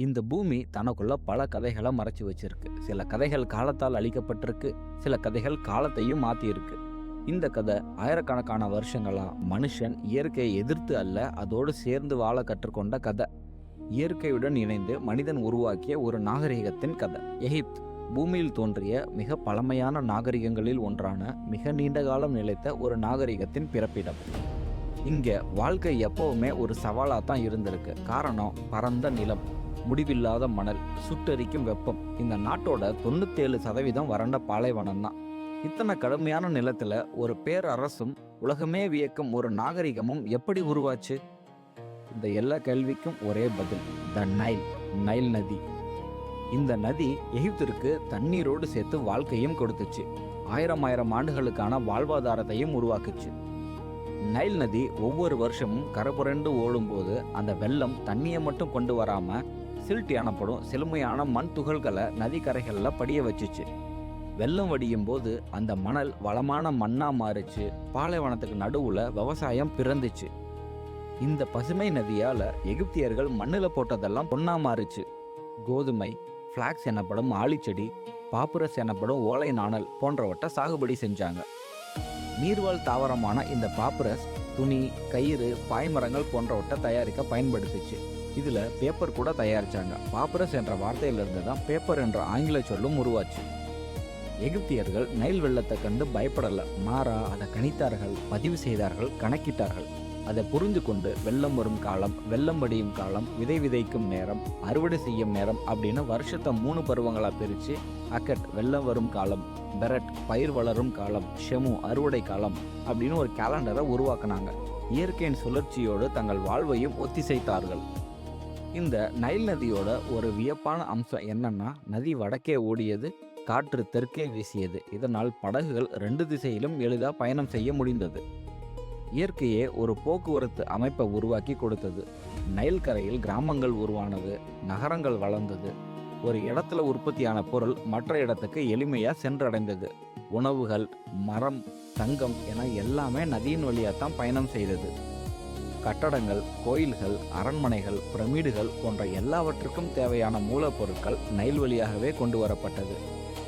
இந்த பூமி தனக்குள்ள பல கதைகளை மறைச்சு வச்சிருக்கு. சில கதைகள் காலத்தால் அழிக்கப்பட்டிருக்கு. சில கதைகள் காலத்தையும் மாத்தியிருக்கு. இந்த கதை ஆயிரக்கணக்கான வருஷங்களாக மனுஷன் இயற்கையை எதிர்த்து அல்ல அதோடு சேர்ந்து வாழ கற்றுக்கொண்ட கதை. இயற்கையுடன் இணைந்து மனிதன் உருவாக்கிய ஒரு நாகரிகத்தின் கதை. எகிப்த் பூமியில் தோன்றிய மிக பழமையான நாகரிகங்களில் ஒன்றான மிக நீண்ட காலம் நிலைத்த ஒரு நாகரிகத்தின் பிறப்பிடம். இங்கே வாழ்க்கை எப்பவுமே ஒரு சவாலாக தான் இருந்திருக்கு. காரணம் பரந்த நிலம். முடிவில்லாத மணல் சுட்டரிக்கும் வெப்பம். இந்த நாட்டோட தொண்ணூத்தேழு சதவீதம் வறண்ட பாலைவனம் தான். இத்தனை கடுமையான நிலத்துல ஒரு பேரரசும் உலகமே வியக்கும் ஒரு நாகரிகமும் எப்படி உருவாச்சு? இந்த எல்லா கேள்விக்கும் ஒரே பதில் த நைல் நைல் நதி. இந்த நதி எகிப்திற்கு தண்ணீரோடு சேர்த்து வாழ்க்கையும் கொடுத்துச்சு. ஆயிரம் ஆயிரம் ஆண்டுகளுக்கான வாழ்வாதாரத்தையும் உருவாக்குச்சு. நைல் நதி ஒவ்வொரு வருஷமும் கரபுரண்டு ஓடும்போது அந்த வெள்ளம் தண்ணியை மட்டும் கொண்டு வராமல் சில்ட் எனப்படும் செழுமையான மண் துகள்களை நதிக்கரைகளில் படிய வச்சுச்சு. வெள்ளம் வடியும் போது அந்த மணல் வளமான மண்ணாக மாறிச்சு. பாலைவனத்துக்கு நடுவில் விவசாயம் பிறந்துச்சு. இந்த பசுமை நதியால் எகிப்தியர்கள் மண்ணில் போட்டதெல்லாம் பொன்னா மாறுச்சு. கோதுமை ஃப்ளாக்ஸ் எனப்படும் ஆளிச்செடி பாப்புரஸ் எனப்படும் ஓலை நாணல் போன்றவற்றை சாகுபடி செஞ்சாங்க. நீர்வாழ் தாவரமான இந்த பாப்புரஸ் துணி கயிறு பாய்மரங்கள் போன்றவற்றை தயாரிக்க பயன்படுத்துச்சு. இதில் பேப்பர் கூட தயாரிச்சாங்க. பாப்பரஸ் என்ற வார்த்தையிலிருந்து தான் பேப்பர் என்ற ஆங்கில சொல்லும் உருவாச்சு. எகிப்தியர்கள் நைல் வெள்ளத்தை கண்டு பயப்படலை. மாறா அதை கணித்தார்கள் பதிவு செய்தார்கள் கணக்கிட்டார்கள். அதை புரிந்து கொண்டு வெள்ளம் வரும் காலம் வெள்ளம் வடியும் காலம் விதை விதைக்கும் நேரம் அறுவடை செய்யும் நேரம் அப்படின்னு வருஷத்தை மூணு பருவங்களாக பிரித்து அக்கட் வெள்ளம் வரும் காலம் பெரட் பயிர் வளரும் காலம் ஷெமு அறுவடை காலம் அப்படின்னு ஒரு கேலண்டரை உருவாக்குனாங்க. இயற்கையின் சுழற்சியோடு தங்கள் வாழ்வையும் ஒத்திசைத்தார்கள். இந்த நைல் நதியோட ஒரு வியப்பான அம்சம் என்னன்னா நதி வடக்கே ஓடியது காற்று தெற்கே வீசியது. இதனால் படகுகள் ரெண்டு திசையிலும் எளிதாக பயணம் செய்ய முடிந்தது. இயற்கையே ஒரு போக்குவரத்து அமைப்பை உருவாக்கி கொடுத்தது. நைல் கரையில் கிராமங்கள் உருவானது நகரங்கள் வளர்ந்தது. ஒரு இடத்துல உற்பத்தியான பொருள் மற்ற இடத்துக்கு எளிமையாக சென்றடைந்தது. உணவுகள் மரம் தங்கம் என எல்லாமே நதியின் வழியாக தான் பயணம் செய்தது. கட்டடங்கள் கோயில்கள் அரண்மனைகள் பிரமிடுகள் போன்ற எல்லாவற்றுக்கும் தேவையான மூலப்பொருட்கள் நைல் வழியாகவே கொண்டு வரப்பட்டது.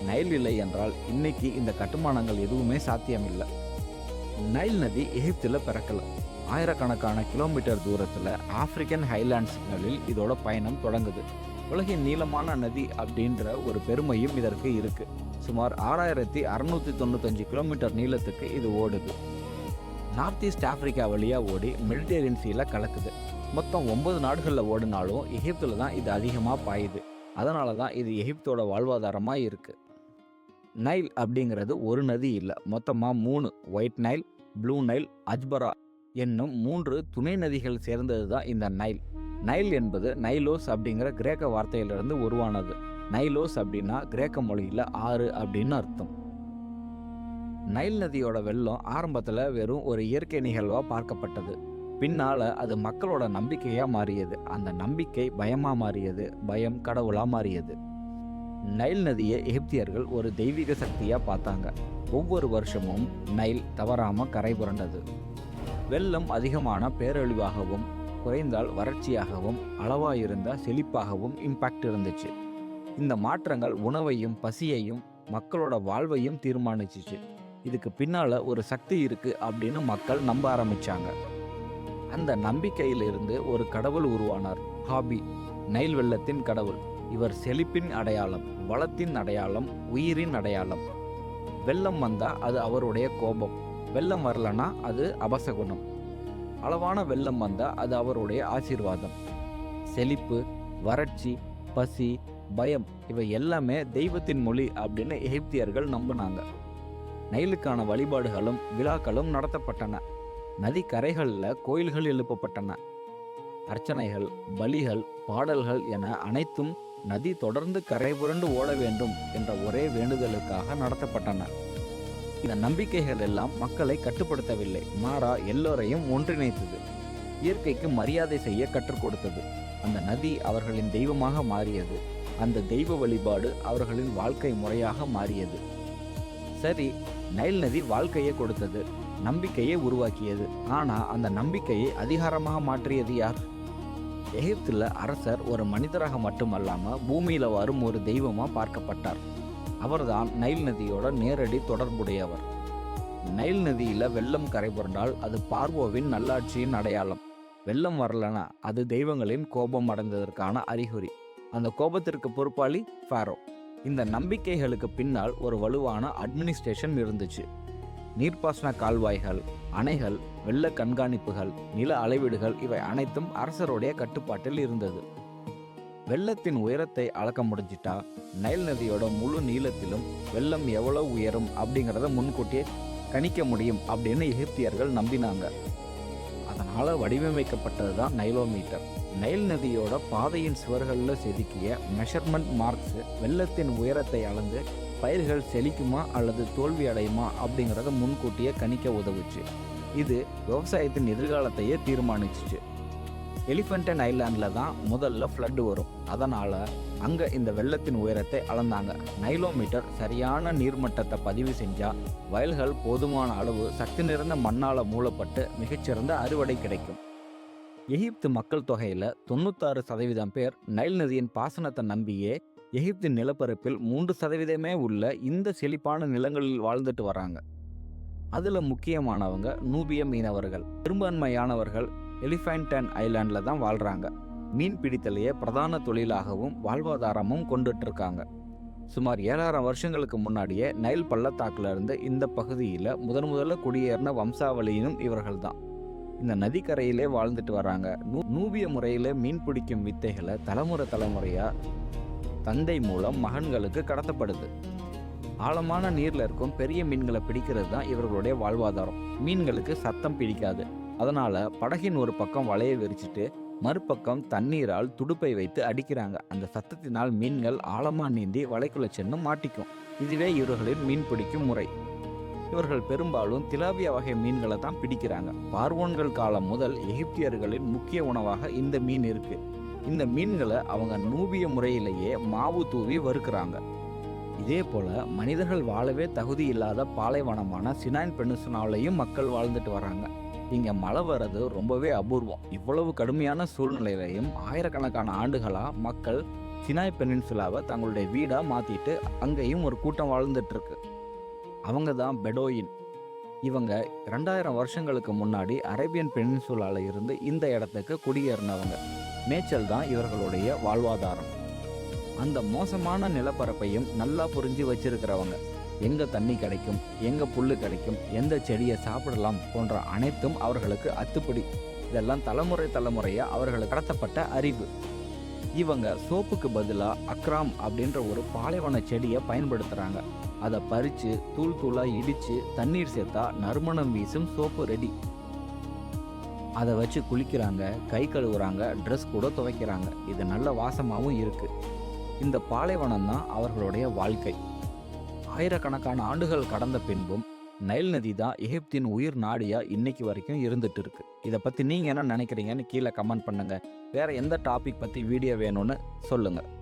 நைல் இல்லை என்றால் இன்னைக்கு இந்த கட்டுமானங்கள் எதுவுமே சாத்தியமில்லை. நைல் நதி எகிப்தில் பிறக்கல. ஆயிரக்கணக்கான கிலோமீட்டர் தூரத்தில் ஆப்பிரிக்கன் ஹைலாண்ட்ஸ்களில் இதோட பயணம் தொடங்குது. உலகின் நீளமான நதி அப்படின்ற ஒரு பெருமையும் இதற்கு இருக்கு. சுமார் ஆறாயிரத்தி அறுநூத்தி தொண்ணூத்தஞ்சு கிலோமீட்டர் நீளத்துக்கு இது ஓடுது. நார்த் ஈஸ்ட் ஆஃப்ரிக்கா வழியாக ஓடி மெடிடேரியன் சீல கலக்குது. மொத்தம் ஒன்பது நாடுகளில் ஓடினாலும் எகிப்தில் தான் இது அதிகமாக பாயுது. அதனால தான் இது எகிப்தோட வாழ்வாதாரமாக இருக்குது நைல் அப்படிங்கிறது ஒரு நதி இல்லை மொத்தமாக மூணு. ஒயிட் நைல் ப்ளூ நைல் அஜ்பரா என்னும் மூன்று துணை நதிகள் சேர்ந்தது தான் இந்த நைல். நைல் என்பது நைலோஸ் அப்படிங்கிற கிரேக்க வார்த்தையிலிருந்து உருவானது. நைலோஸ் அப்படின்னா கிரேக்க மொழியில் ஆறு அப்படின்னு அர்த்தம். நைல் நதியோட வெள்ளம் ஆரம்பத்தில் வெறும் ஒரு இயற்கை நிகழ்வாக பார்க்கப்பட்டது. பின்னால் அது மக்களோட நம்பிக்கையாக மாறியது. அந்த நம்பிக்கை பயமாக மாறியது. பயம் கடவுளாக மாறியது. நைல் நதியை எகிப்தியர்கள் ஒரு தெய்வீக சக்தியாக பார்த்தாங்க. ஒவ்வொரு வருஷமும் நைல் தவறாமல் கரை புரண்டது. வெள்ளம் அதிகமான பேரழிவாகவும் குறைந்தால் வறட்சியாகவும் அளவாக இருந்தால் செழிப்பாகவும் இம்பாக்ட் இருந்துச்சு. இந்த மாற்றங்கள் உணவையும் பசியையும் மக்களோட வாழ்வையும் தீர்மானிச்சிச்சு. இதுக்கு பின்னால் ஒரு சக்தி இருக்குது அப்படின்னு மக்கள் நம்ப ஆரம்பித்தாங்க அந்த நம்பிக்கையிலிருந்து ஒரு கடவுள் உருவானார் ஹாபி நைல் வெள்ளத்தின் கடவுள். இவர் செழிப்பின் அடையாளம் வளத்தின் அடையாளம் உயிரின் அடையாளம். வெள்ளம் வந்தால் அது அவருடைய கோபம். வெள்ளம் வரலனா அது அபசகுணம். அளவான வெள்ளம் வந்தால் அது அவருடைய ஆசீர்வாதம். செழிப்பு வறட்சி பசி பயம் இவை எல்லாமே தெய்வத்தின் மொழி அப்படின்னு எகிப்தியர்கள் நம்பினாங்க. நைலுக்கான வழிபாடுகளும் விழாக்களும் நடத்தப்பட்டன. நதி கரைகளில் கோயில்கள் எழுப்பப்பட்டன. அர்ச்சனைகள் பலிகள் பாடல்கள் என அனைத்தும் நதி தொடர்ந்து கரை புரண்டு ஓட வேண்டும் என்ற ஒரே வேண்டுதலுக்காக நடத்தப்பட்டன. இந்த நம்பிக்கைகள் எல்லாம் மக்களை கட்டுப்படுத்தவில்லை. மாறா எல்லோரையும் ஒன்றிணைத்தது. இயற்கைக்கு மரியாதை செய்ய கற்றுக் கொடுத்தது. அந்த நதி அவர்களின் தெய்வமாக மாறியது. அந்த தெய்வ வழிபாடு அவர்களின் வாழ்க்கை முறையாக மாறியது. சரி நைல் நதி வாழ்க்கையை கொடுத்தது நம்பிக்கையை உருவாக்கியது. ஆனால் அந்த நம்பிக்கையை அதிகாரமாக மாற்றியது யார்? எகிப்தில் அரசர் ஒரு மனிதராக மட்டுமல்லாமல் பூமியில் வரும் ஒரு தெய்வமாக பார்க்கப்பட்டார். அவர்தான் நைல் நதியோட நேரடி தொடர்புடையவர். நைல் நதியில் வெள்ளம் கரை புரண்டால் அது பார்வோவின் நல்லாட்சியின் அடையாளம். வெள்ளம் வரலனா அது தெய்வங்களின் கோபம் அடைந்ததற்கான அறிகுறி. அந்த கோபத்திற்கு பொறுப்பாளி ஃபாரோ. இந்த நம்பிக்கைகளுக்கு பின்னால் ஒரு வலுவான அட்மினிஸ்ட்ரேஷன் இருந்துச்சு. நீர்ப்பாசன கால்வாய்கள் அணைகள் வெள்ள கண்காணிப்புகள் நில அளவீடுகள் இவை அனைத்தும் அரசருடைய கட்டுப்பாட்டில் இருந்தது. வெள்ளத்தின் உயரத்தை அளக்க முடிஞ்சிட்டா நைல் நதியோட முழு நீளத்திலும் வெள்ளம் எவ்வளவு உயரும் அப்படிங்கிறத முன்கூட்டியே கணிக்க முடியும் அப்படின்னு எகிப்தியர்கள் நம்பினாங்க. அதனால் வடிவமைக்கப்பட்டது தான் நைலோமீட்டர் நைல் நதியோட பாதையின் சுவர்களில் செதுக்கிய மெஷர்மெண்ட் மார்க்ஸ் வெள்ளத்தின் உயரத்தை அளந்து பயிர்கள் செழிக்குமா அல்லது தோல்வி அடையுமா அப்படிங்கிறத முன்கூட்டியே கணிக்க உதவுச்சு. இது விவசாயத்தின் எதிர்காலத்தையே தீர்மானிச்சுச்சு. எலிஃபென்டன் ஐலாண்டில் தான் முதல்ல ஃப்ளட்டு வரும். அதனால் அங்கே இந்த வெள்ளத்தின் உயரத்தை அளந்தாங்க. நைலோமீட்டர் சரியான நீர்மட்டத்தை பதிவு செஞ்சால் வயல்கள் போதுமான அளவு சக்தி நிறைந்த மண்ணால் மூலப்பட்டு மிகச்சிறந்த அறுவடை கிடைக்கும். எகிப்து மக்கள் தொகையில் தொண்ணூத்தாறு சதவீதம் பேர் நைல் நதியின் பாசனத்தை நம்பியே எகிப்தின் நிலப்பரப்பில் மூன்று சதவீதமே உள்ள இந்த செழிப்பான நிலங்களில் வாழ்ந்துட்டு வராங்க. அதில் முக்கியமானவங்க நூபிய மீனவர்கள். பெரும்பான்மையானவர்கள் எலிஃபைன்டன் ஐலாண்டில் தான் வாழ்கிறாங்க மீன் பிடித்தலையே பிரதான தொழிலாகவும் வாழ்வாதாரமும் கொண்டுட்டு இருக்காங்க சுமார் ஏழாயிரம் வருஷங்களுக்கு முன்னாடியே நைல் பள்ளத்தாக்கிலிருந்து இந்த பகுதியில் முதன் முதல்ல குடியேறின வம்சாவளியினும் இவர்கள் தான். இந்த நதிக்கரையிலே வாழ்ந்துட்டு வராங்க. நூ நூபிய முறையில் மீன் பிடிக்கும் வித்தைகளை தலைமுறை தலைமுறையாக தந்தை மூலம் மகன்களுக்கு கடத்தப்படுது. ஆழமான நீரில் இருக்கும் பெரிய மீன்களை பிடிக்கிறது தான் இவர்களுடைய வாழ்வாதாரம். மீன்களுக்கு சத்தம் பிடிக்காது. அதனால் படகின் ஒரு பக்கம் வலையை விரிச்சிட்டு மறுபக்கம் தண்ணீரால் துடுப்பை வைத்து அடிக்கிறாங்க. அந்த சத்தத்தினால் மீன்கள் ஆழமாக நீந்தி வலைக்குள்ள சென்று மாட்டிக்கும். இதுவே இவர்களின் மீன் பிடிக்கும் முறை. இவர்கள் பெரும்பாலும் திலாபியா வகை மீன்களை தான் பிடிக்கிறாங்க. பார்வோன்கள் காலம் முதல் எகிப்தியர்களின் முக்கிய உணவாக இந்த மீன் இருக்கு. இந்த மீன்களை அவங்க நூபிய முறையிலேயே மாவு தூவி வறுக்கிறாங்க. இதே போல மனிதர்கள் வாழவே தகுதி இல்லாத பாலைவனமான சினாயின் பெனுசுனாவிலையும் மக்கள் வாழ்ந்துட்டு வராங்க. இங்க மழை வர்றது ரொம்பவே அபூர்வம். இவ்வளவு கடுமையான சூழ்நிலையிலையும் ஆயிரக்கணக்கான ஆண்டுகளா மக்கள் சினாய் பெனின்சுலாவை தங்களுடைய வீடா மாத்திட்டு அங்கேயும் ஒரு கூட்டம் வாழ்ந்துட்டு இருக்கு. அவங்க தான் பெடோயின். இவங்க ரெண்டாயிரம் வருஷங்களுக்கு முன்னாடி அரேபியன் பெனின்சுலால இருந்து இந்த இடத்துக்கு குடியேறினவங்க. மேய்ச்சல் தான் இவர்களுடைய வாழ்வாதாரம். அந்த மோசமான நிலப்பரப்பையும் நல்லா புரிஞ்சு வச்சிருக்கிறவங்க. எங்க தண்ணி கிடைக்கும் எங்க புல்லு கிடைக்கும் எந்த செடியை சாப்பிடலாம் போன்ற அனைத்தும் அவர்களுக்கு அத்துப்படி. இதெல்லாம் தலைமுறை தலைமுறையாக அவர்களுக்கு கடத்தப்பட்ட அறிவு. இவங்க சோப்புக்கு பதிலாக அக்ராம் அப்படின்ற ஒரு பாலைவன செடியை பயன்படுத்துகிறாங்க அதை பறித்து தூள் தூளாக இடித்து தண்ணீர் சேர்த்தா நறுமணம் வீசும் சோப்பு ரெடி. அதை வச்சு குளிக்கிறாங்க கை கழுவுறாங்க ட்ரெஸ் கூட துவைக்கிறாங்க. இது நல்ல வாசமாகவும் இருக்குது இந்த பாலைவனம் தான் அவர்களுடைய வாழ்க்கை. ஆயிரக்கணக்கான ஆண்டுகள் கடந்த பின்பும் நைல் நதி தான் எகிப்தின் உயிர் நாடியா இன்னைக்கு வரைக்கும் இருந்துட்டு இருக்கு. இதை பற்றி நீங்கள் என்ன நினைக்கிறீங்கன்னு கீழே கமெண்ட் பண்ணுங்க. வேற எந்த டாபிக் பற்றி வீடியோ வேணும்னு சொல்லுங்கள்